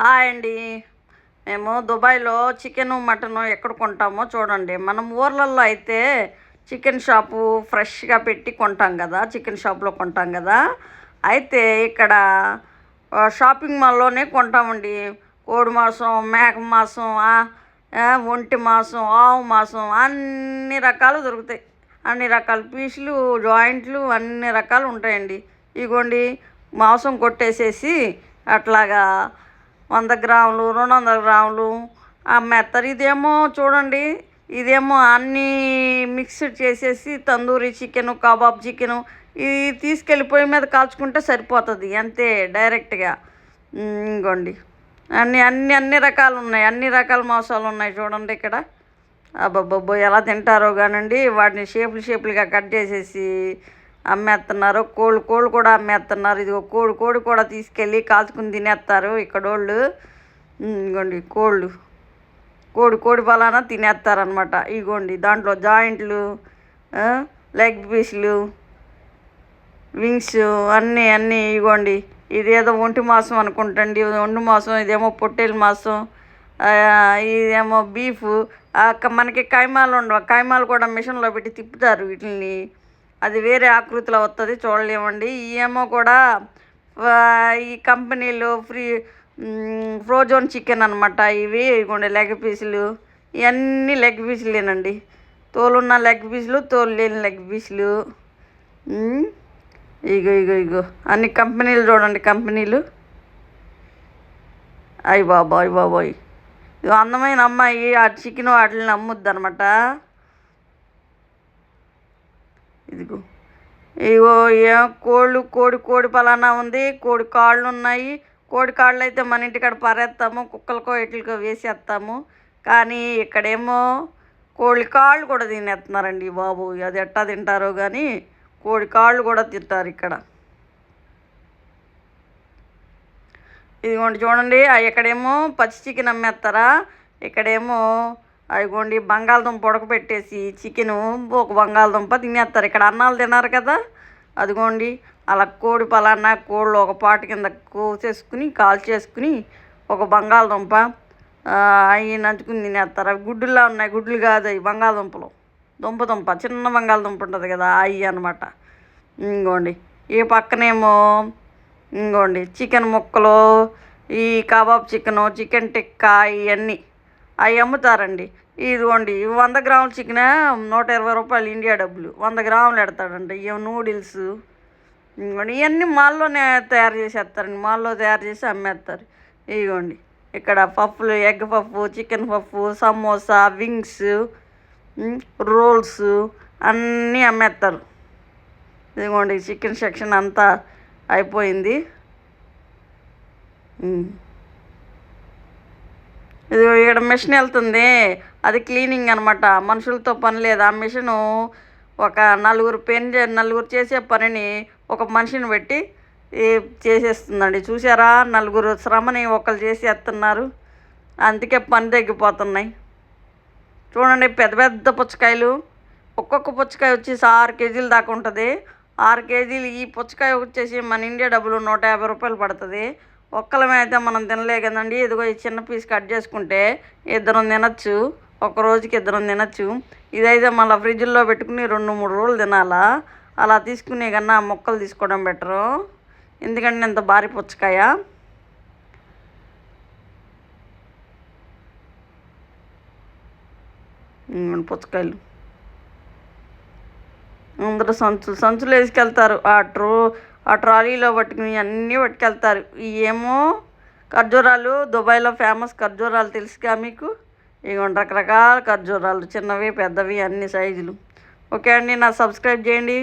Hi అండి. మేము దుబాయ్లో చికెన్ మటన్ ఎక్కడ కొంటామో చూడండి. మనం ఊర్లలో అయితే చికెన్ షాపు ఫ్రెష్గా పెట్టి కొంటాం కదా చికెన్ షాప్లో కొంటాం కదా. అయితే ఇక్కడ షాపింగ్ మాల్లోనే కొంటామండి. కోడి మాంసం మేక మాంసం ఒంటి మాంసం ఆవు మాంసం అన్ని రకాలు దొరుకుతాయి. అన్ని రకాల పీసులు జాయింట్లు అన్ని రకాలు ఉంటాయండి. ఇగోండి మాంసం కొట్టేసేసి అట్లాగా వంద గ్రాములు రెండు వందల గ్రాములు. ఆ అమ్మేస్తారు ఇదేమో చూడండి. ఇదేమో అన్నీ మిక్స్డ్ చేసేసి తందూరి చికెను కబాబ్ చికెను ఇది తీసుకెళ్ళి పొయ్యి మీద కాల్చుకుంటే సరిపోతుంది. అంతే డైరెక్ట్గా. ఇంకోండి అన్ని అన్ని అన్ని రకాలు ఉన్నాయి అన్ని రకాల మాంసాలు ఉన్నాయి చూడండి ఇక్కడ. అబ్బబ్బబ్బో ఎలా తింటారో కానండి వాటిని షేపులు షేపులుగా కట్ చేసేసి అమ్మేస్తున్నారు కోళ్ళు కోళ్ళు కూడా అమ్మేస్తున్నారు ఇది కోడి కోడి కూడా తీసుకెళ్ళి కాల్చుకుని తినేస్తారు ఇక్కడ వాళ్ళు ఇగోండి కోళ్ళు. కోడి కోడి బలాన తినేస్తారనమాట ఇగోండి దాంట్లో జాయింట్లు లెగ్ పీసులు వింగ్స్ అన్నీ అన్నీ ఇగోండి. ఇదేదో ఒంటి మాసం అనుకుంటండి. ఒంటి మాసం ఇదేమో పొట్టేలు మాసం ఇదేమో బీఫ్. మనకి కైమాలు ఉండవు? కైమాలు కూడా మిషన్లో పెట్టి తిప్పుతారు వీటిని అది వేరే ఆకృతిలో వస్తుంది చూడలేమండి. ఏమో కూడా ఈ కంపెనీలు ఫ్రీ ఫ్రోజోన్ చికెన్ అనమాట ఇవి ఇవ్వండి లెగ్ పీసులు. ఇవన్నీ లెగ్ పీసులేనండి. తోలున్న లెగ్ పీసులు తోలు లేని లెగ్ పీసులు. ఇగో ఇగో ఇగో. అన్ని కంపెనీలు చూడండి కంపెనీలు. అయ్యి బాబోయ్ బాబోయ్. ఇది అందమైన అమ్మాయి ఆ చికెన్ వాటిని అమ్ముద్ది అనమాట ఇదిగో ఇగో ఏ కోళ్ళు కోడి కోడి పలానా ఉంది. కోడి కాళ్ళు ఉన్నాయి కోడి కాళ్ళు అయితే మన ఇంటికాడ పారేస్తాము కుక్కలకో ఇట్లకో వేసేస్తాము కానీ ఇక్కడేమో కోడి కాళ్ళు కూడా తినేస్తున్నారండి బాబు. అది ఎట్టా తింటారో కానీ కోడి కాళ్ళు కూడా తింటారు ఇక్కడ. ఇదిగోండి చూడండి. ఇక్కడేమో పచ్చి చికెన్ అమ్మేస్తారా? ఇక్కడేమో అదిగోండి బంగాళదుంప ఉడకబెట్టేసి చికెను ఒక బంగాళదుంప తినేస్తారు ఇక్కడ అన్నాలు తిన్నారు కదా? అదిగోండి అలా కోడి పలానా కోళ్ళు ఒక పాట కింద కోసేసుకుని కాల్చేసుకుని ఒక బంగాళదుంప అవి నంచుకుని తినేస్తారు అవి గుడ్డులా ఉన్నాయి. గుడ్లు కాదు అవి బంగాళదుంపలు. దుంప దుంప చిన్న బంగాళదుంప ఉంటుంది కదా అవి అనమాట ఇంకోండి ఈ పక్కనేమో ఇంకోండి చికెన్ ముక్కలు ఈ కబాబ్ చికెను చికెన్ టిక్కా ఇవన్నీ అవి అమ్ముతారండి. ఇదిగోండి వంద గ్రాముల చికెన్ నూట ఇరవై రూపాయలు ఇండియా డబ్బులు. వంద గ్రాములు పెడతాడండి ఇవి నూడిల్స్. ఇంకోండి ఇవన్నీ మాల్లోనే తయారు చేసేస్తారండి. మాల్లో తయారు చేసి అమ్మేస్తారు. ఇదిగోండి ఇక్కడ పప్పులు ఎగ్ పప్పు చికెన్ పప్పు సమోసా వింగ్స్ రోల్స్ అన్నీ అమ్మేస్తారు. ఇదిగోండి చికెన్ సెక్షన్ అంతా అయిపోయింది. ఇది ఇక్కడ మిషన్ వెళ్తుంది. అది క్లీనింగ్ అనమాట మనుషులతో పని లేదు. ఆ మిషను ఒక నలుగురు పెన్ చే- నలుగురు చేసే పనిని ఒక మనిషిని పెట్టి చేసేస్తుందండి. చూసారా నలుగురు శ్రమని ఒకరు చేసేస్తున్నారు. అందుకే పని తగ్గిపోతున్నాయి. చూడండి పెద్ద పెద్ద పుచ్చకాయలు. ఒక్కొక్క పుచ్చకాయ వచ్చేసి ఆరు కేజీలు దాకా ఉంటుంది. ఆరు కేజీలు ఈ పుచ్చకాయ వచ్చేసి మన ఇండియా డబ్బులు నూట యాభై రూపాయలు పడుతుంది. ఒక్కలమే అయితే మనం తినలే కదండి. ఇదిగో ఈ చిన్న పీస్ కట్ చేసుకుంటే ఇద్దరం తినచ్చు. ఒక రోజుకి ఇద్దరం తినచ్చు. ఇదైతే మళ్ళీ ఫ్రిడ్జ్లో పెట్టుకుని రెండు మూడు రోజులు తినాలా? అలా తీసుకునే కన్నా మొక్కలు తీసుకోవడం బెటరు. ఎందుకంటే ఇంత భారీ పుచ్చకాయ. పుచ్చకాయలు. అందరూ సంచులు సంచులు వేసుకెళ్తారు. ఆ ట్రో ఆ ట్రాలీలో పట్టుకుని అన్నీ పట్టుకెళ్తారు. ఏమో ఖర్జూరాలు దుబాయ్లో ఫేమస్ ఖర్జూరాలు తెలుసుగా మీకు? ఇగోండి రకరకాల ఖర్జూరాలు చిన్నవి పెద్దవి అన్ని సైజులు. ఓకే అండి నా సబ్స్క్రైబ్ చేయండి.